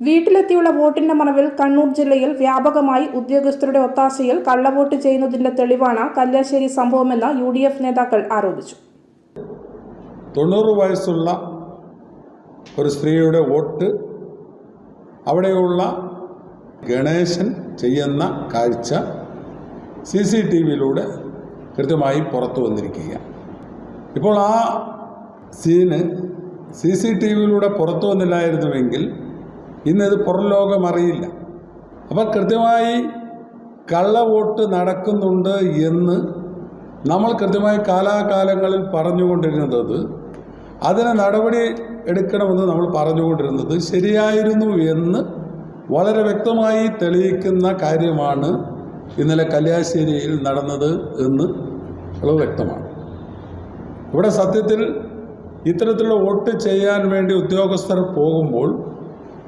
വീട്ടിലെത്തിയുള്ള വോട്ടിന്റെ മറവിൽ കണ്ണൂർ ജില്ലയിൽ വ്യാപകമായി ഉദ്യോഗസ്ഥരുടെ ഒത്താശയിൽ കള്ളവോട്ട് ചെയ്യുന്നതിന്റെ തെളിവാണ് കല്യാശ്ശേരി സംഭവമെന്ന് യു ഡി എഫ് നേതാക്കൾ ആരോപിച്ചു. തൊണ്ണൂറ് വയസ്സുള്ള ഒരു സ്ത്രീയുടെ വോട്ട് അവിടെയുള്ള ഗണേശൻ ചെയ്യുന്ന കാഴ്ച സി സി ടി വിയിലൂടെ കൃത്യമായി പുറത്തു വന്നിരിക്കുക ഇപ്പോൾ ആ സീന് സി സി ടി വിയിലൂടെ പുറത്തു വന്നില്ലായിരുന്നുവെങ്കിൽ ഇന്നത് പുറം ലോകം അറിയില്ല. അപ്പം കൃത്യമായി കള്ളവോട്ട് നടക്കുന്നുണ്ട് എന്ന് നമ്മൾ കൃത്യമായി കാലാകാലങ്ങളിൽ പറഞ്ഞുകൊണ്ടിരുന്നത് അതിന് നടപടി എടുക്കണമെന്ന് നമ്മൾ പറഞ്ഞുകൊണ്ടിരുന്നത് ശരിയായിരുന്നു എന്ന് വളരെ വ്യക്തമായി തെളിയിക്കുന്ന കാര്യമാണ് ഇന്നലെ കല്യാശ്ശേരിയിൽ നടന്നത് എന്ന് വളരെ വ്യക്തമാണ്. ഇവിടെ സത്യത്തിൽ ഇത്തരത്തിലുള്ള വോട്ട് ചെയ്യാൻ വേണ്ടി ഉദ്യോഗസ്ഥർ പോകുമ്പോൾ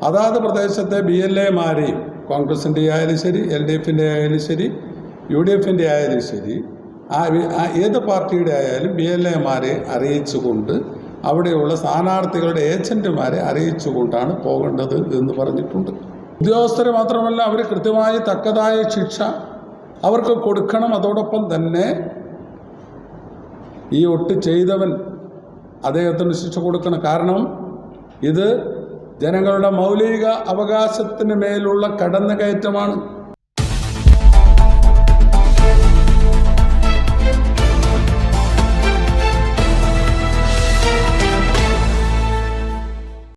അതാത് പ്രദേശത്തെ ബി എൽ എമാരെയും കോൺഗ്രസിന്റെ ആയാലും ശരി എൽ ഡി എഫിന്റെ ആയാലും ശരി യു ഡി എഫിന്റെ ആയാലും ശരി ആ ഏത് പാർട്ടിയുടെ ആയാലും ബി എൽ എമാരെ അറിയിച്ചുകൊണ്ട് അവിടെയുള്ള സ്ഥാനാർത്ഥികളുടെ ഏജന്റുമാരെ അറിയിച്ചുകൊണ്ടാണ് പോകേണ്ടത് എന്ന് പറഞ്ഞിട്ടുണ്ട്. ഉദ്യോഗസ്ഥർ മാത്രമല്ല അവർ കൃത്യമായി തക്കതായ ശിക്ഷ അവർക്ക് കൊടുക്കണം. അതോടൊപ്പം തന്നെ ഈ ഒട്ട് ചെയ്തവൻ അദ്ദേഹത്തിന് ശിക്ഷ കൊടുക്കണം. കാരണം ഇത് ജനങ്ങളുടെ മൗലിക അവകാശത്തിന് മേലുള്ള കടന്നുകയറ്റമാണ്